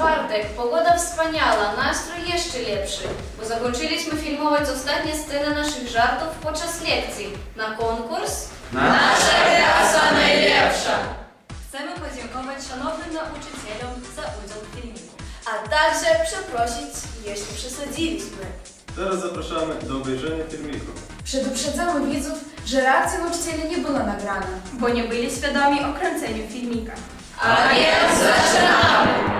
czwartek, pogoda wspaniała, nastrój jeszcze lepszy, bo zakończyliśmy filmować ostatnie sceny naszych żartów podczas lekcji. Na konkurs Nasza klasa najlepsza! Chcemy podziękować szanownym nauczycielom za udział w filmiku. A także przeprosić, jeśli przesadziliśmy. Teraz zapraszamy do obejrzenia filmiku. Przeduprzedzamy widzów, że reakcja nauczycieli nie była nagrana. Bo nie byli świadomi o kręceniu filmika. A więc zaczynamy!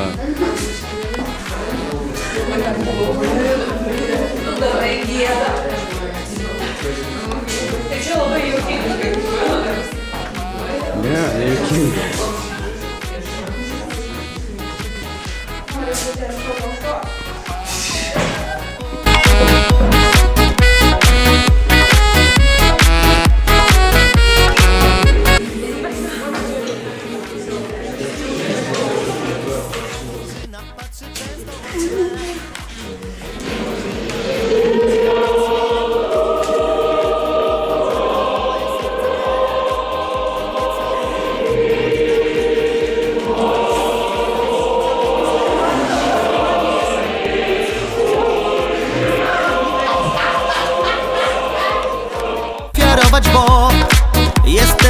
그러니까. 네, 예, 내가 엘킨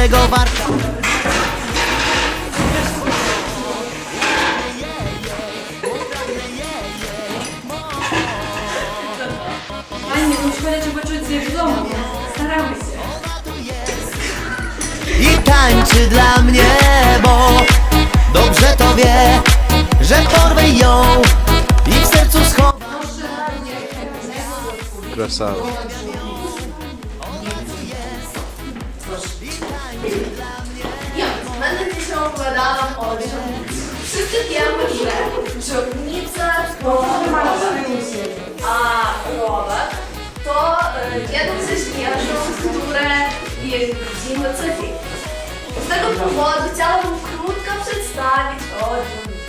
jest tego warta. Fajnie, musimy lecieć poczuć się w domu. Staramy się. I tańczy dla mnie, bo dobrze to wie, że porwę ją i w sercu schowam. Красава. Będę dzisiaj opowiadała o czym. Wszyscy wiemy, że dżownica to a rower to e, jeden ze zwierząt, które widzimy co dzień. Z tego powodu chciałabym krótko przedstawić o dżownicy.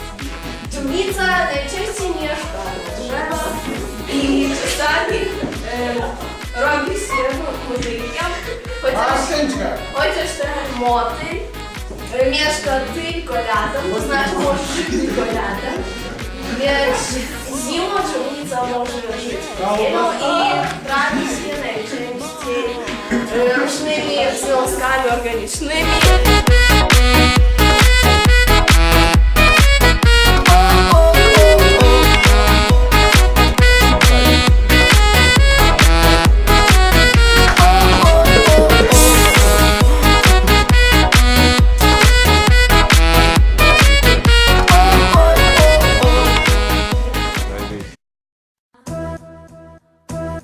Dżownica najczęściej mieszka mieszka tylko latem, to znaczy może żyć tylko latem. Więc zimą dżownica może żyć w zielu i trawi się najczęściej różnymi związkami organicznymi.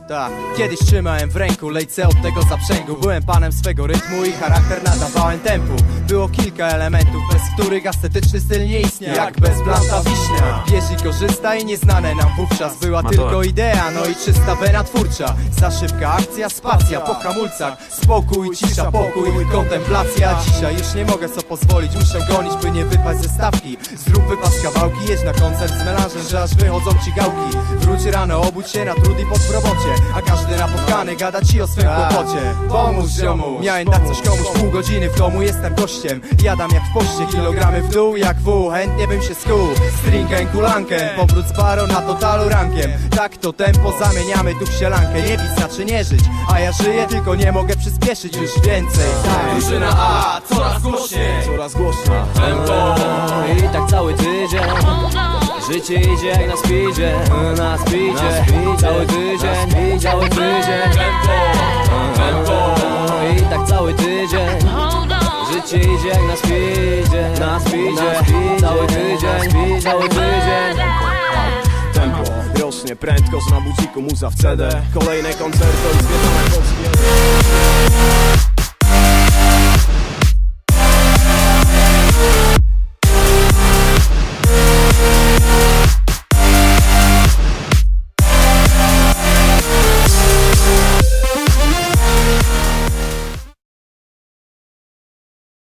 Tak, kiedyś trzymałem w ręku lejce od tego zaprzęgu. Byłem panem swego rytmu i charakter nadawałem tempu Było kilka elementów, bez których estetyczny styl nie istniał. Jak bez blanta wiśnia. Bierz i korzystaj, nieznane nam wówczas. Była tylko idea, no i czysta wena twórcza. Za szybka akcja, spacja po hamulcach. Spokój, cisza, pokój, kontemplacja. Dzisiaj już nie mogę sobie pozwolić, muszę gonić by nie wypaść ze stawki. Zrób wypas kawałki, jedź na koncert z melanżem, że aż wychodzą ci gałki. Wróć rano, obudź się na trud i pod robocie. A każdy napotkany gada ci o swym kłopocie. Pomóż ziomu Miałem dać coś komuś pół godziny w domu, jestem gościem Jadam jak w poście, kilogramy w dół jak wół. Chętnie bym się skuł, stringę kulankę Powrót z baro na totalu rankiem. Tak to tempo zamieniamy tu w sielankę Nie pić znaczy nie żyć, a ja żyję tylko nie mogę przyspieszyć już więcej. Tak. Drużyna A, coraz głośniej. Coraz głośniej. Tempo. I tak cały tydzień. Życie idzie jak na speedzie. Na speedzie. Cały tydzień. Cały tydzień. I tak cały tydzień Życie idzie jak na speedzie. Na speedzie. Cały tydzień. Cały tydzień. Tempo rośnie prędko, na budziku muza w CD Kolejne koncerty i zwiedzone polskie